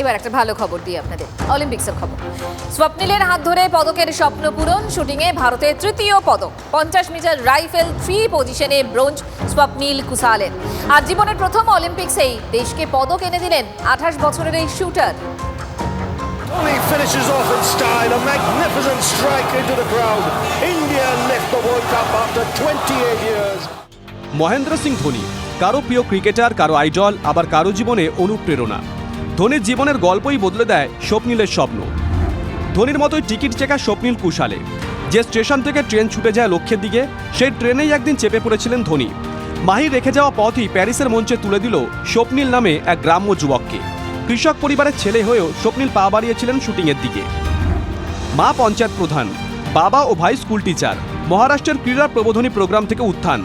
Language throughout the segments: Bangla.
এবার একটা ভালো খবর দিই আপনাদের। অলিম্পিক্সের খবর। স্বপ্নিলের হাত ধরে পদকের স্বপ্ন পূরণ শুটিংয়ে ভারতের তৃতীয় পদক। পঞ্চাশ মিটার রাইফেল থ্রি পজিশনে ব্রোঞ্জ স্বপ্নিল কুসালের আর জীবনের প্রথম অলিম্পিক্সেই দেশকে পদক এনে দিলেন আঠাশ বছরের এই shooter He finishes off in style, a magnificent strike into the crowd. India lift the World Cup after 28 years. Mahendra Singh Dhoni কারও প্রিয় ক্রিকেটার কারও আইডল আবার কারও জীবনে অনুপ্রেরণা। ধোনির জীবনের গল্পই বদলে দেয় স্বপ্নিলের স্বপ্ন। ধোনির মতোই টিকিট চেকা স্বপ্নিল কুশালে। যে স্টেশন থেকে ট্রেন ছুটে যায় লক্ষ্যের দিকে, সেই ট্রেনেই একদিন চেপে পড়েছিলেন ধোনি। মাহি রেখে যাওয়া পথই প্যারিসের মঞ্চে তুলে দিল স্বপ্নিল নামে এক গ্রাম্য যুবককে। কৃষক পরিবারের ছেলে হয়েও স্বপ্নিল পা বাড়িয়েছিলেন শুটিংয়ের দিকে। মা পঞ্চায়েত প্রধান, বাবা ও ভাই স্কুল টিচার, মহারাষ্ট্রের ক্রীড়া প্রবোধনী প্রোগ্রাম থেকে উত্থান।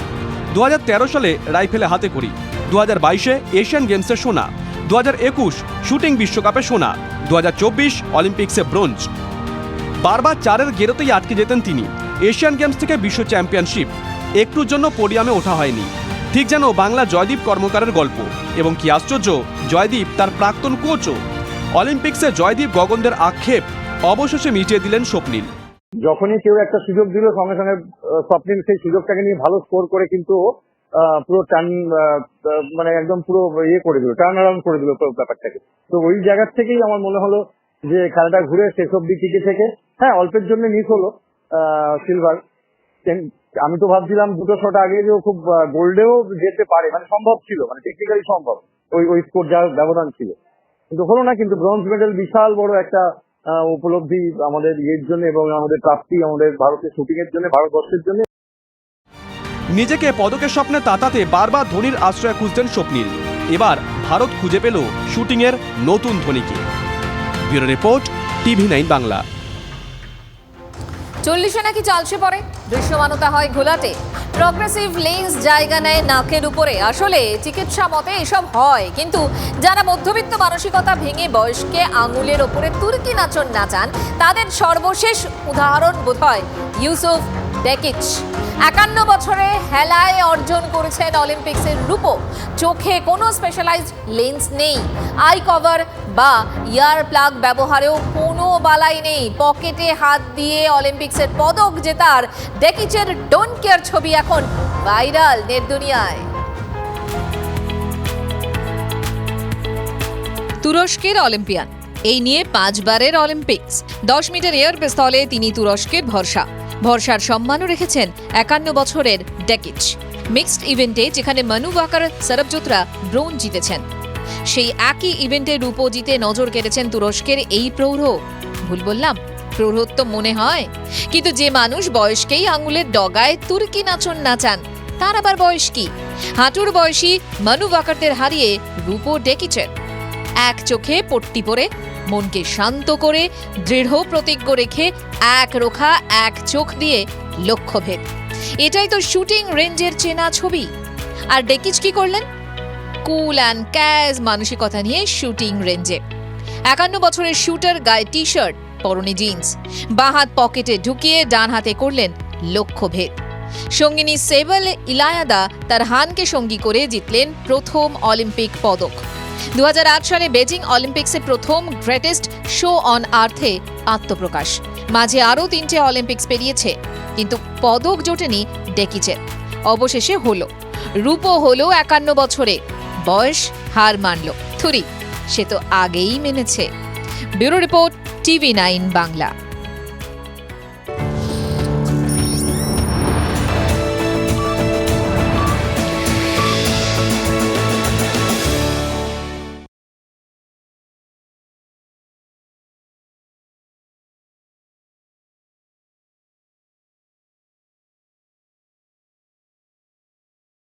দু হাজার তেরো সালে রাইফেলে হাতে করি। দু হাজার বাইশে এশিয়ান গেমসে সোনা। দু হাজার একুশ শুটিং বিশ্বকাপে সোনা দু হাজার চব্বিশ অলিম্পিক্সে ব্রোঞ্জ। বারবার চারের গেরোতেই আটকে যেতেন তিনি। এশিয়ান গেমস থেকে বিশ্ব চ্যাম্পিয়নশিপ। একটুর জন্য পোডিয়ামে ওঠা হয়নি। ঠিক যেন বাংলা জয়দীপ কর্মকারের গল্প। এবং কি আশ্চর্য, জয়দীপ তার প্রাক্তন কোচও। অলিম্পিক্সে জয়দীপ গগনদের আক্ষেপ অবশেষে মিটিয়ে দিলেন স্বপ্নিল। যখনই কেউ একটা সুযোগ দিল সঙ্গে সঙ্গে স্বপ্নিল সেই সুযোগটাকে নিয়ে ভালো স্কোর করে কিন্তু পুরো টার্ন মানে একদম পুরো ইয়ে করে দিল টার্ন অ্যারাউন্ড করে দিল ব্যাপারটাকে। তো ওই জায়গার থেকেই আমার মনে হলো যে খেলাটা ঘুরে শেষ অব্দি টিকে থেকে হ্যাঁ অল্পের জন্য মিস হলো সিলভার আমি তো ভাবছিলাম দুটো শট আগে যে খুব গোল্ডেও যেতে পারে মানে সম্ভব ছিল মানে টেকনিক্যালি সম্ভব, ওই ওই স্কোর যার ব্যবধান ছিল। কিন্তু হলো না, কিন্তু ব্রোঞ্জ মেডেল বিশাল বড় একটা উপলব্ধি আমাদের ইয়ের জন্য এবং আমাদের প্রাপ্তি আমাদের ভারতের শুটিং এর জন্য, ভারতবর্ষের জন্য। নিজেকে পদকের স্বপ্নে তাতাতে বারবার ধোনির আশ্রয় খুঁজতেন স্বপ্নিল। এবার ভারত খুঁজে পেল শুটিংয়ের নতুন ধোনিকে। Bureau report, TV nine Bangla. চল্লিশে নাকি চালসে পরে? দৃশ্যমানতা হয় ঘোলাটে। প্রগ্রেসিভ লেন্স জায়গা নেয় নাকের উপরে। আসলে চিকিৎসা মতে এসব হয়, কিন্তু যারা মধ্যবিত্ত মানসিকতা ভেঙে বয়সকে আঙুলের ওপরে তুর্কি নাচন নাচান তাদের সর্বশেষ উদাহরণ বোধ হয় ইউসুফ ডেকিচ একান্ন বছরে হেলায় অর্জন করেছেন অলিম্পিক্সের রূপো। চোখে কোনো স্পেশালাইজড লেন্স নেই। আই কভার বা ইয়ার প্লাগ ব্যবহারেও কোনো বালাই নেই। পকেটে হাত দিয়ে অলিম্পিক্সের পদক জেতার ডেকিচের ডোন্ট কেয়ার ছবি এখন ভাইরাল নেট দুনিয়ায় তুরস্কের অলিম্পিয়ান এই নিয়ে পাঁচবারের অলিম্পিক্স। দশ মিটার এয়ার পিস্তলে তিনি তুরস্কের ভরসা। ভরসার সম্মানও রেখেছেন একান্ন বছরের ডেকিচ। মিক্সড ইভেন্টে যেখানে মানু ওয়াকার, সরবজোত্রা ব্রোঞ্জ জিতেছেন। সেই একই ইভেন্টে রূপো জিতে নজর কেড়েছেন তুরস্কের এই প্রৌঢ়। ভুল বললাম, প্রৌঢ়ত্ব মনে হয়? কিন্তু যে মানুষ বয়সকেই আঙুলের ডগায় তুর্কি নাচন নাচান তার আবার বয়স কি? হাঁটুর বয়সী মানু ওয়াকারদের হারিয়ে রূপো ডেকিচের। এক চোখে পট্টি পরে, মনকে শান্ত করে, দৃঢ় প্রতিজ্ঞ রেখে এক রোখা, এক চোখ দিয়ে লক্ষ্যভেদ। এটাই তো শুটিং রেঞ্জের চেনা ছবি। আর ডেকিচ কি করলেন? কুল অ্যান্ড ক্যাজ মানসিকতা নিয়ে শুটিং রেঞ্জে। একান্ন বছরের শুটার গায়ে টি শার্ট পরনে জিন্স, বাঁ হাত পকেটে ঢুকিয়ে ডান হাতে করলেন লক্ষ্যভেদ। সঙ্গিনী সেবল ইলায়াদা তার হানকে সঙ্গী করে জিতলেন প্রথম অলিম্পিক পদক। দু সালে বেজিং অলিম্পিক্সে প্রথম গ্রেটেস্ট শো অন আর্থে আত্মপ্রকাশ। মাঝে আরও তিনটে অলিম্পিক্স পেরিয়েছে, কিন্তু পদক জোটেনি ডেকিচের। অবশেষে হলো। রূপো হলো একান্ন বছরে, বয়স হার মানল। থুরি, সে তো আগেই মেনেছে। Bureau report TV nine Bangla.